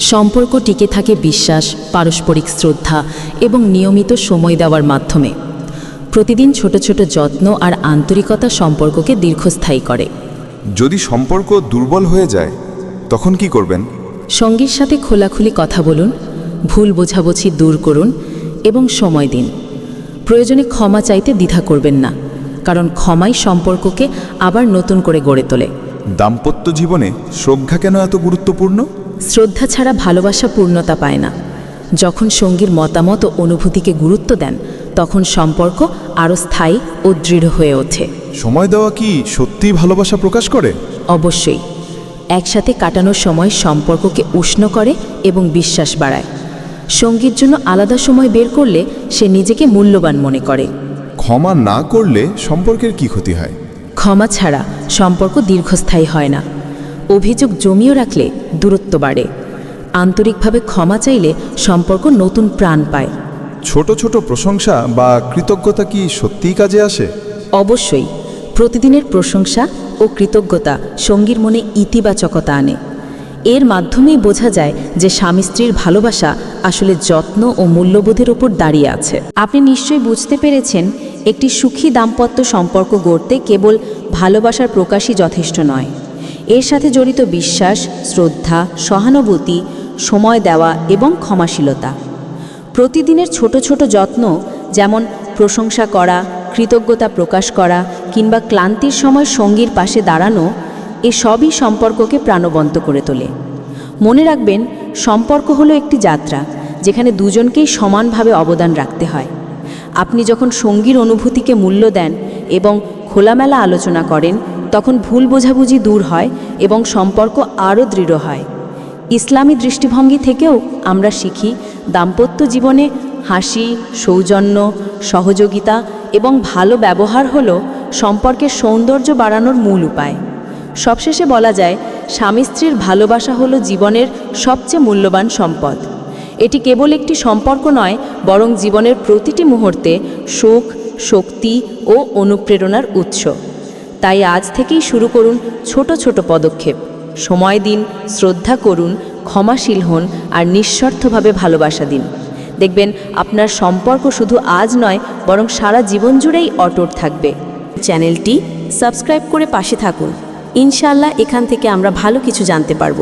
সম্পর্ক টিকে থাকে বিশ্বাস পারস্পরিক শ্রদ্ধা এবং নিয়মিত সময় দেওয়ার মাধ্যমে। প্রতিদিন ছোট ছোট যত্ন আর আন্তরিকতা সম্পর্ককে দীর্ঘস্থায়ী করে। যদি সম্পর্ক দুর্বল হয়ে যায় তখন কি করবেন? সঙ্গীর সাথে খোলাখুলি কথা বলুন ভুল বোঝাবুঝি দূর করুন এবং সময় দিন। প্রয়োজনে ক্ষমা চাইতে দ্বিধা করবেন না কারণ ক্ষমাই সম্পর্ককে আবার নতুন করে গড়ে তোলে। দাম্পত্য জীবনে শ্রদ্ধা কেন এত গুরুত্বপূর্ণ? শ্রদ্ধা ছাড়া ভালোবাসা পূর্ণতা পায় না। যখন সঙ্গীর মতামত ও অনুভূতিকে গুরুত্ব দেন তখন সম্পর্ক আরও স্থায়ী ও দৃঢ় হয়ে ওঠে। সময় দেওয়া কি সত্যিই ভালোবাসা প্রকাশ করে? অবশ্যই। একসাথে কাটানোর সময় সম্পর্ককে উষ্ণ করে এবং বিশ্বাস বাড়ায়। সঙ্গীর জন্য আলাদা সময় বের করলে সে নিজেকে মূল্যবান মনে করে। ক্ষমা না করলে সম্পর্কের কি ক্ষতি হয়? ক্ষমা ছাড়া সম্পর্ক দীর্ঘস্থায়ী হয় না। অভিযোগ জমিয়ে রাখলে দূরত্ব বাড়ে। আন্তরিকভাবে ক্ষমা চাইলে সম্পর্ক নতুন প্রাণ পায়। ছোট ছোট প্রশংসা বা কৃতজ্ঞতা কি সত্যিই কাজে আসে? অবশ্যই প্রতিদিনের প্রশংসা ও কৃতজ্ঞতা সঙ্গীর মনে ইতিবাচকতা আনে। এর মাধ্যমেই বোঝা যায় যে স্বামী স্ত্রীর ভালোবাসা আসলে যত্ন ও মূল্যবোধের ওপর দাঁড়িয়ে আছে। আপনি নিশ্চয়ই বুঝতে পেরেছেন একটি সুখী দাম্পত্য সম্পর্ক গড়তে কেবল ভালোবাসার প্রকাশই যথেষ্ট নয়। এর সাথে জড়িত বিশ্বাস, শ্রদ্ধা, সহানুভূতি, সময় দেওয়া এবং ক্ষমাশীলতা। প্রতিদিনের ছোট ছোট যত্ন, যেমন প্রশংসা করা, কৃতজ্ঞতা প্রকাশ করা কিংবা ক্লান্তির সময় সঙ্গীর পাশে দাঁড়ানো, এ সবই সম্পর্ককে প্রাণবন্ত করে তোলে। মনে রাখবেন, সম্পর্ক হলো একটি যাত্রা, যেখানে দুজনকেই সমানভাবে অবদান রাখতে হয়। আপনি যখন সঙ্গীর অনুভূতিকে মূল্য দেন এবং খোলামেলা আলোচনা করেন তখন ভুল বোঝাবুঝি দূর হয় এবং সম্পর্ক আরও দৃঢ় হয়। ইসলামী দৃষ্টিভঙ্গি থেকেও আমরা শিখি দাম্পত্য জীবনে হাসি, সৌজন্য, সহযোগিতা এবং ভালো ব্যবহার হলো সম্পর্কের সৌন্দর্য বাড়ানোর মূল উপায়। সবশেষে বলা যায়, স্বামী স্ত্রীর ভালোবাসা হলো জীবনের সবচেয়ে মূল্যবান সম্পদ। এটি কেবল একটি সম্পর্ক নয়, বরং জীবনের প্রতিটি মুহূর্তে সুখ, শক্তি ও অনুপ্রেরণার উৎস। তাই আজ থেকেই শুরু করুন ছোট ছোট পদক্ষেপ। সময় দিন, শ্রদ্ধা করুন, ক্ষমাশীল হন আর নিঃস্বার্থভাবে ভালোবাসা দিন। দেখবেন আপনার সম্পর্ক শুধু আজ নয়, বরং সারা জীবন জুড়েই অটুট থাকবে। চ্যানেলটি সাবস্ক্রাইব করে পাশে থাকুন। ইনশাল্লাহ এখান থেকে আমরা ভালো কিছু জানতে পারব।